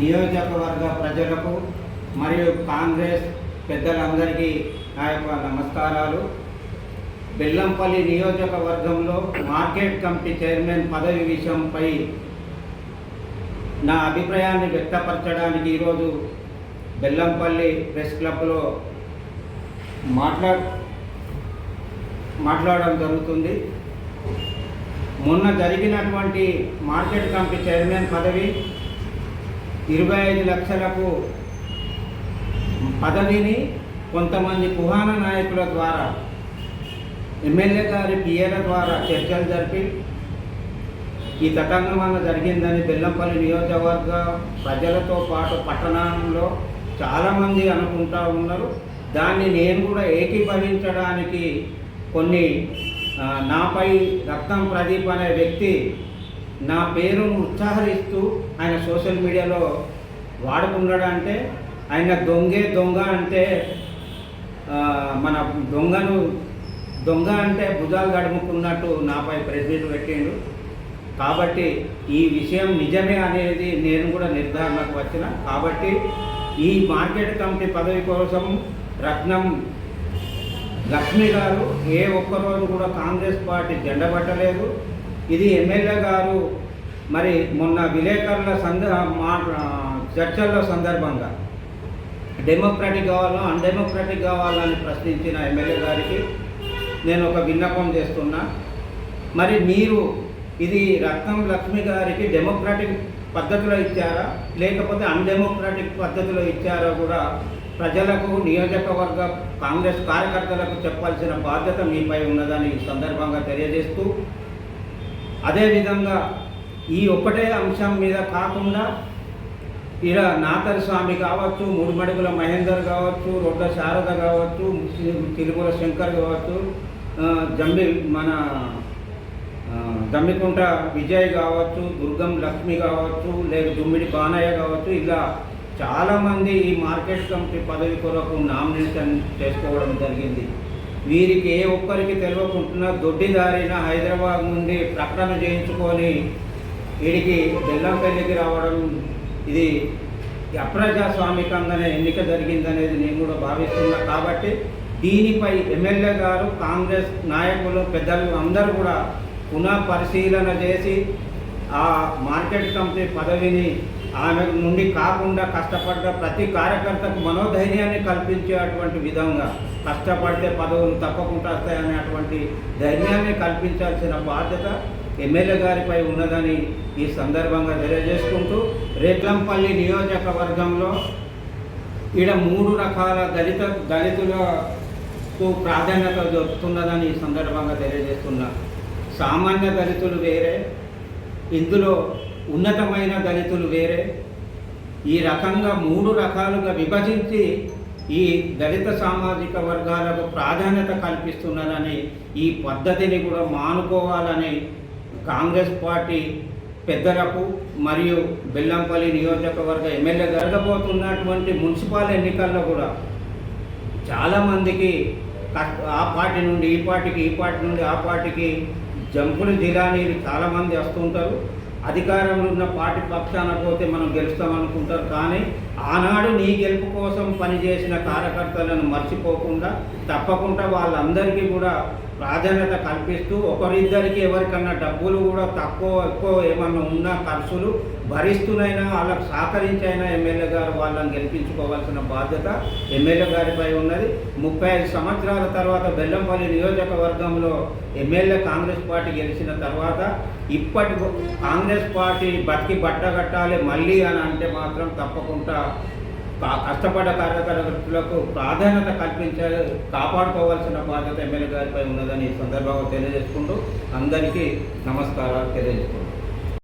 నియోజకవర్గ ప్రజలకు మరియు కాంగ్రెస్ పెద్దలందరికీ నా యొక్క నమస్కారాలు. బెల్లంపల్లి నియోజకవర్గంలో మార్కెట్ కమిటీ చైర్మన్ పదవి విషయంపై నా అభిప్రాయాన్ని వ్యక్తపరచడానికి ఈరోజు బెల్లంపల్లి ప్రెస్ క్లబ్లో మాట్లా మాట్లాడడం జరుగుతుంది. మొన్న జరిగినటువంటి మార్కెట్ కమిటీ చైర్మన్ పదవి ఇరవై ఐదు లక్షలకు పదవిని కొంతమంది కుహాన నాయకుల ద్వారా ఎమ్మెల్యే గారి పిఏల ద్వారా చర్చలు జరిపి ఈ తతంగం వల్ల జరిగిందని బెల్లంపల్లి నియోజకవర్గ ప్రజలతో పాటు పట్టణంలో చాలామంది అనుకుంటా ఉన్నారు. దాన్ని నేను కూడా ఏకీభవించడానికి కొన్ని నాపై రక్తం ప్రదీప్ అనే వ్యక్తి నా పేరును ఉత్సాహరిస్తూ ఆయన సోషల్ మీడియాలో వాడుకున్నాడంటే ఆయన దొంగే దొంగ అంటే మన దొంగను దొంగ అంటే భుజాలు గడుముకున్నట్టు నాపై ప్రెసిడెంట్ పెట్టిండు. కాబట్టి ఈ విషయం నిజమే అనేది నేను కూడా నిర్ధారణకు వచ్చిన. కాబట్టి ఈ మార్కెట్ కమిటీ పదవి కోసం రత్నం లక్ష్మి గారు ఏ ఒక్కరోజు కూడా కాంగ్రెస్ పార్టీ జెండబట్టలేదు. ఇది ఎమ్మెల్యే గారు మరి మొన్న విలేకరుల సంద మా చర్చల్లో సందర్భంగా. డెమోక్రాటిక్ కావాలా అన్డెమోక్రాటిక్ కావాలని ప్రశ్నించిన ఎమ్మెల్యే గారికి నేను ఒక విన్నపం చేస్తున్నా. మరి మీరు ఇది రత్నం లక్ష్మి గారికి డెమోక్రాటిక్ పద్ధతిలో ఇచ్చారా? లేకపోతే అన్డెమోక్రాటిక్ పద్ధతిలో ఇచ్చారా కూడా ప్రజలకు నియోజకవర్గ కాంగ్రెస్ కార్యకర్తలకు చెప్పాల్సిన బాధ్యత మీపై ఉన్నదని ఈ సందర్భంగా తెలియజేస్తూ అదేవిధంగా ఈ ఒక్కటే అంశం మీద కాకుండా ఇలా నాతరి స్వామి కావచ్చు మూడుమడుగుల మహేందర్ కావచ్చు రొడ్డ శారద కావచ్చు తిరుమల శంకర్ కావచ్చు జమ్మి మన జమ్మికుంట విజయ్ కావచ్చు దుర్గం లక్ష్మి కావచ్చు లేదా దుమ్మిడి బాణయ్య కావచ్చు ఇలా చాలామంది ఈ మార్కెట్ కమిటీ పదవి కొరకు నామినేషన్ చేసుకోవడం జరిగింది. వీరికి ఏ ఒక్కరికి తెలియకుండా దొడ్డిదారిన హైదరాబాద్ నుండి ప్రకటన చేయించుకొని వీడికి బెల్లంపల్లికి రావడం ఇది అప్రజాస్వామికంగానే ఎన్నిక జరిగిందనేది నేను కూడా భావిస్తున్నా. కాబట్టి దీనిపై ఎమ్మెల్యే గారు కాంగ్రెస్ నాయకులు పెద్దలు అందరూ కూడా పునః పరిశీలన చేసి ఆ మార్కెట్ కమిటీ పదవిని ఆమె నుండి కాకుండా కష్టపడ్డ ప్రతి కార్యకర్తకు మనోధైర్యాన్ని కల్పించేటువంటి విధంగా కష్టపడితే పదవులు తప్పకుండా వస్తాయనేటువంటి ధైర్యాన్ని కల్పించాల్సిన బాధ్యత ఎమ్మెల్యే గారిపై ఉన్నదని ఈ సందర్భంగా తెలియజేసుకుంటూ రేట్లంపల్లి నియోజకవర్గంలో ఈడ మూడు రకాల దళిత దళితులకు ప్రాధాన్యత దొరుకుతున్నదని ఈ సందర్భంగా తెలియజేస్తున్నా. సామాన్య దళితులు వేరే ఇందులో ఉన్నతమైన దళితులు వేరే. ఈ రకంగా మూడు రకాలుగా విభజించి ఈ దళిత సామాజిక వర్గాలకు ప్రాధాన్యత కల్పిస్తున్నారని ఈ పద్ధతిని కూడా మానుకోవాలని కాంగ్రెస్ పార్టీ పెద్దలకు మరియు బెల్లంపల్లి నియోజకవర్గ ఎమ్మెల్యే జరగబోతున్నటువంటి మున్సిపల్ ఎన్నికల్లో కూడా చాలామందికి ఆ పార్టీ నుండి ఈ పార్టీకి ఈ పార్టీ నుండి ఆ పార్టీకి జంపులు జిరానీలు చాలామంది వస్తుంటారు. అధికారంలో ఉన్న పార్టీ పక్షాన పోతే మనం గెలుస్తామనుకుంటారు. కానీ ఆనాడు నీ గెలుపు కోసం పనిచేసిన కార్యకర్తలను మర్చిపోకుండా తప్పకుండా వాళ్ళందరికీ కూడా ప్రాధాన్యత కల్పిస్తూ ఒకరిద్దరికి ఎవరికన్నా డబ్బులు కూడా తక్కువ ఎక్కువ ఏమన్నా ఉన్న ఖర్చులు భరిస్తూనైనా వాళ్ళకు సహకరించైనా ఎమ్మెల్యే గారు వాళ్ళని గెలిపించుకోవాల్సిన బాధ్యత ఎమ్మెల్యే గారిపై ఉన్నది. ముప్పై ఐదు సంవత్సరాల తర్వాత బెల్లంపల్లి నియోజకవర్గంలో ఎమ్మెల్యే కాంగ్రెస్ పార్టీ గెలిచిన తర్వాత ఇప్పటి కాంగ్రెస్ పార్టీ బతికి బట్ట కట్టాలి మళ్ళీ అని అంటే మాత్రం తప్పకుండా కష్టపడ్డ కార్యకర్తలకు ప్రాధాన్యత కల్పించాలి కాపాడుకోవాల్సిన బాధ్యత ఎమ్మెల్యే గారిపై ఉన్నదని ఈ సందర్భంగా తెలియజేసుకుంటూ అందరికీ నమస్కారాలు తెలియజేసుకుంటాం